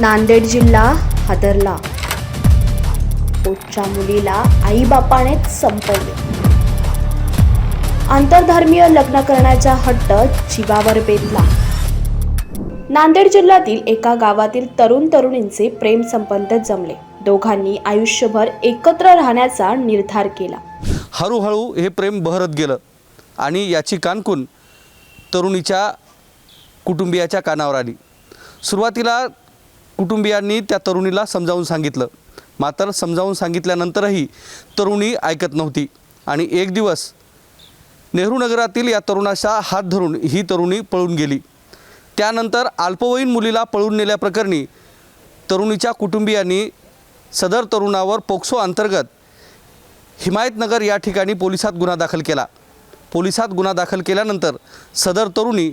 नांदेड जिल्हा हादरला. पोटच्या मुलीला आईबापानेच संपवले आंतरधर्मीय लग्न करण्याचा हट्ट जीवावर बेतला. नांदेड जिल्ह्यातील एका गावातील तरुण तरुणींचे प्रेम संबंध जमले. दोघांनी आयुष्यभर एकत्र राहण्याचा निर्धार केला. हळूहळू हे प्रेम बहरत गेलं आणि याची कानकून तरुणीच्या कुटुंबियाच्या कानावर आली. सुरुवातीला कुटुंबियांनी त्या तरुणीला समजावून सांगितलं. मात्र समजावून सांगितल्यानंतरही तरुणी ऐकत नव्हती. आणि एक दिवस नेहरू नगरातील या तरुणाचा हात धरून ही तरुणी पळून गेली. त्यानंतर अल्पवयीन मुलीला पळून नेल्याप्रकरणी तरुणीच्या कुटुंबियांनी सदर तरुणावर पोक्सो अंतर्गत हिमायतनगर या ठिकाणी पोलिसात गुन्हा दाखल केला. पोलिसात गुन्हा दाखल केल्यानंतर सदर तरुणी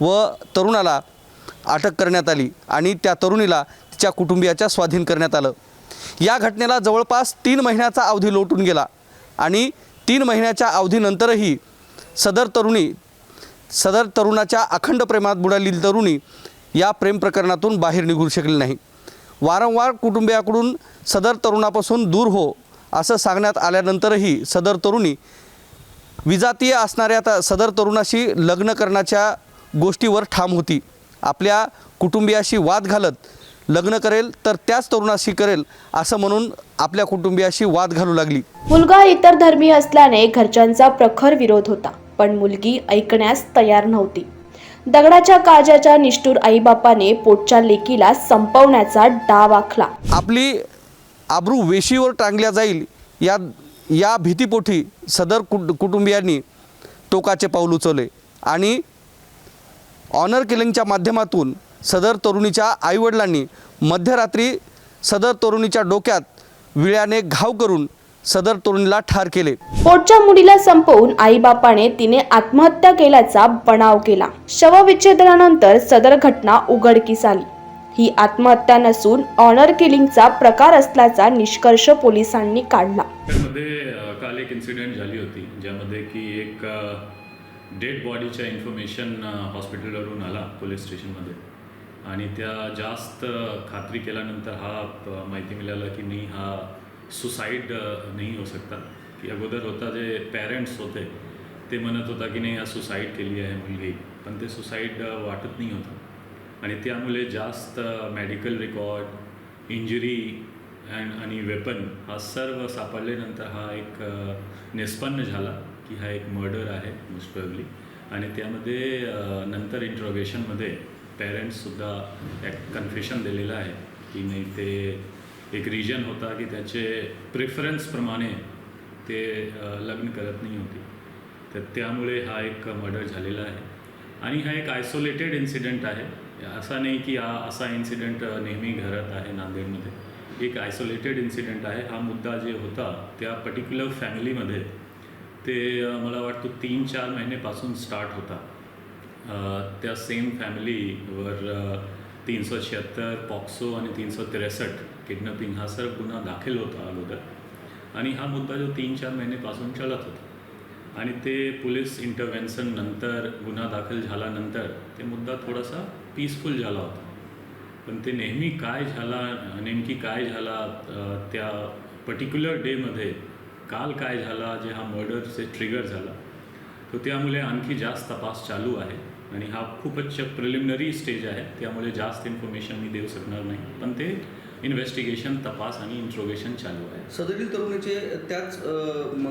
व तरुणाला अटक करण्यात आली आणि त्या तरुणीला तिच्या कुटुंबियाच्या स्वाधीन करण्यात आलं. या घटनेला जवळपास तीन महिन्याचा अवधी लोटून गेला आणि तीन महिन्याच्या अवधीनंतरही सदर तरुणी सदर तरुणाच्या अखंड प्रेमात बुडालेली तरुणी या प्रेम प्रकरणातून बाहेर निघू शकली नाही. वारंवार कुटुंबियाकडून सदर तरुणापासून दूर हो असं सांगण्यात आल्यानंतरही सदर तरुणी विजातीय असणाऱ्या सदर तरुणाशी लग्न करण्याच्या गोष्टीवर ठाम होती. आपल्या कुटुंबियाशी वाद घालत लग्न करेल तर त्याच तरुणाशी करेल असं म्हणून आपल्या कुटुंबियाशी वाद घालू लागली. मुलगा इतर धर्मीय असल्याने घरच्यांचा प्रखर विरोध होता पण मुलगी ऐकण्यास तयार नव्हती. दगडाच्या काजाच्या निष्ठूर आईबापाने पोटच्या लेकीला संपवण्याचा डाव आखला. आपली आबरू वेशीवर टांगल्या जाईल या या भीतीपोटी सदर कुट कुटुंबियांनी टोकाचे पाऊल उचवले आणि ऑनर किलिंगच्या माध्यमातून सदर तरुणीच्या आईवडिलांनी मध्यरात्री सदर तरुणीच्या डोक्यात विळ्याने घाव करून सदर तरुणीला ठार केले. पोटच्या मुलीला संपवून आईबापाने तिने आत्महत्या केल्याचा बनाव केला. शवविच्छेदनानंतर सदर घटना उघडकीस आली. ही आत्महत्या नसून ऑनर किलिंगचा प्रकार असल्याचा निष्कर्ष पोलिसांनी काढला. काल एक इन्सिडेंट झाली होती ज्यामध्ये की एक डेड बॉडीच्या इन्फॉर्मेशन हॉस्पिटलवरून आला पोलीस स्टेशनमध्ये. आणि त्या जास्त खात्री केल्यानंतर हा माहिती मिळाला की नाही हा सुसाईड नाही हो सकता की अगोदर होता जे पॅरेंट्स होते ते म्हणत होता की नाही हा सुसाईड केली आहे मुलगी. पण ते सुसाईड वाटत नाही होतं. आणि त्यामुळे जास्त मेडिकल रेकॉर्ड इंजुरी अँड आणि वेपन हा सर्व सापडल्यानंतर हा एक निष्पन्न झाला. की हा एक मर्डर आहे मोस्ट प्रॉब्ली आणि त्यामध्ये नंतर इंट्रॉगेशनमध्ये पेरेंट्ससुद्धा एक कन्फेशन दिलेलं आहे की नाही ते एक रिजन होता की त्याचे प्रिफरन्सप्रमाणे ते लग्न करत नाही होते. तर त्यामुळे हा एक मर्डर झालेला आहे. आणि हा एक आयसोलेटेड इन्सिडेंट आहे. असा नाही की हा असा इन्सिडेंट नेहमी घरात आहे नांदेडमध्ये. एक आयसोलेटेड इन्सिडेंट आहे. हा मुद्दा जे होता त्या पर्टिक्युलर फॅमिलीमध्ये ते मला वाटतं तीन चार महिनेपासून स्टार्ट होता त्या सेम फॅमिलीवर तीनशे शहात्तर पॉक्सो आणि तीनशे त्रेसष्ट किडनॅपिंग हा सर गुन्हा दाखल होता अगोदर. आणि हा मुद्दा जो तीन चार महिनेपासून चलत होता. आणि ते पोलीस इंटरव्हेन्शन नंतर गुन्हा दाखल झाल्यानंतर ते मुद्दा थोडासा पीसफुल झाला होता. पण ते नेहमी काय झाला नेमकी काय झाला त्या पर्टिक्युलर डेमध्ये काल काय झाला जे हा मर्डरचे ट्रिगर झाला तो त्यामुळे आणखी जास्त तपास चालू आहे. आणि हा खूपच प्रिलिमिनरी स्टेज आहे त्यामुळे जास्त इन्फॉर्मेशन मी देऊ शकणार नाही. पण ते इन्व्हेस्टिगेशन तपास आणि इंट्रोगेशन चालू आहे. सदरील तरुणीचे त्याच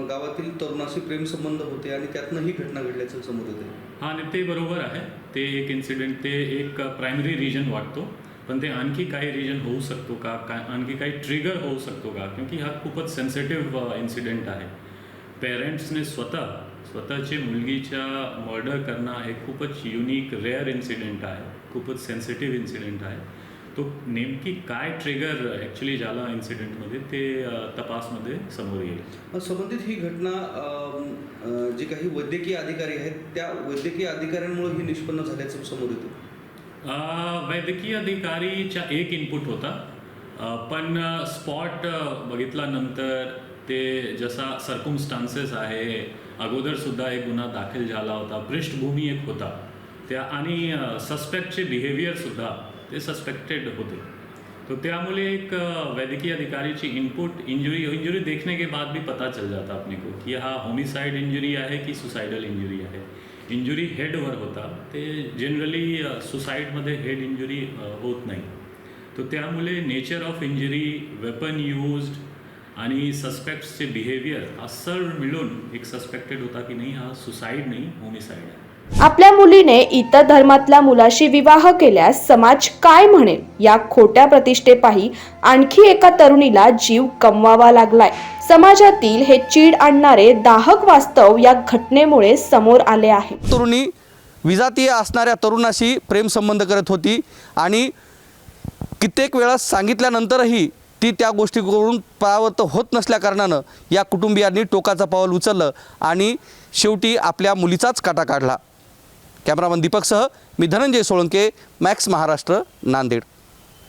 गावातील तरुणाशी प्रेमसंबंध होते आणि त्यातनं ही घटना घडल्याचं समोर येते हा आणि ते बरोबर आहे. ते एक इन्सिडेंट ते एक प्रायमरी रिजन वाटतो. पण ते आणखी काही रिजन होऊ शकतो का? काय आणखी काही ट्रिगर होऊ शकतो का? क्योंकि हा खूपच सेन्सिटिव्ह इन्सिडेंट आहे. पेरेंट्सने स्वतः स्वतःची मुलगीच्या मर्डर करणं हे खूपच युनिक रेअर इन्सिडेंट आहे. खूपच सेन्सिटिव्ह इन्सिडेंट आहे. तो नेमकी काय ट्रिगर ॲक्च्युली झाला इन्सिडेंटमध्ये ते तपासमध्ये समोर येईल? संबंधित ही घटना जे काही वैद्यकीय अधिकारी आहेत त्या वैद्यकीय अधिकाऱ्यांमुळे ही निष्पन्न झाल्याचं समोर येतं. वैद्यकीय अधिकारीचा एक इनपुट होता. पण स्पॉट बघितल्यानंतर ते जसा सर्कमस्टान्सेस आहे अगोदरसुद्धा एक गुन्हा दाखल झाला होता. पृष्ठभूमी एक होता. त्या आणि सस्पेक्टचे बिहेवियरसुद्धा ते सस्पेक्टेड होते. तो त्यामुळे एक वैद्यकीय अधिकारीची इनपुट इंजुरी इंजुरी देखने के बाद भी पता चल जाता अपने को की हा होमिसाइड इंजुरी आहे की सुसाइडल इंजुरी आहे. इंजुरी हेडवर होता ते जनरली सुसाईडमध्ये हेड इंजुरी होत नाही. तर त्यामुळे nature of injury weapon used आणि सस्पेक्ट्सचे बिहेवियर हा सर्व मिळून एक सस्पेक्टेड होता की नाही हा सुसाईड नाही होमिसाईड आहे. आपल्या मुलीने इतर धर्मातल्या मुलाशी विवाह केल्यास समाज काय म्हणेल? या खोट्या प्रतिष्ठेपायी आणखी एका तरुणीला जीव कमवावा लागलाय. समाजातील हे चीड आणणारे दाहक वास्तव या घटनेमुळे समोर आले आहे. तरुणी विजातीय असणाऱ्या तरुणाशी प्रेमसंबंध करत होती आणि कित्येक वेळा सांगितल्यानंतरही ती त्या गोष्टीकडून परावृत्त होत नसल्याकारणानं या कुटुंबियांनी टोकाचं पाऊल उचललं आणि शेवटी आपल्या मुलीचाच काटा काढला. कॅमेरामन दीपकसह मी धनंजय सोळंके मॅक्स महाराष्ट्र नांदेड.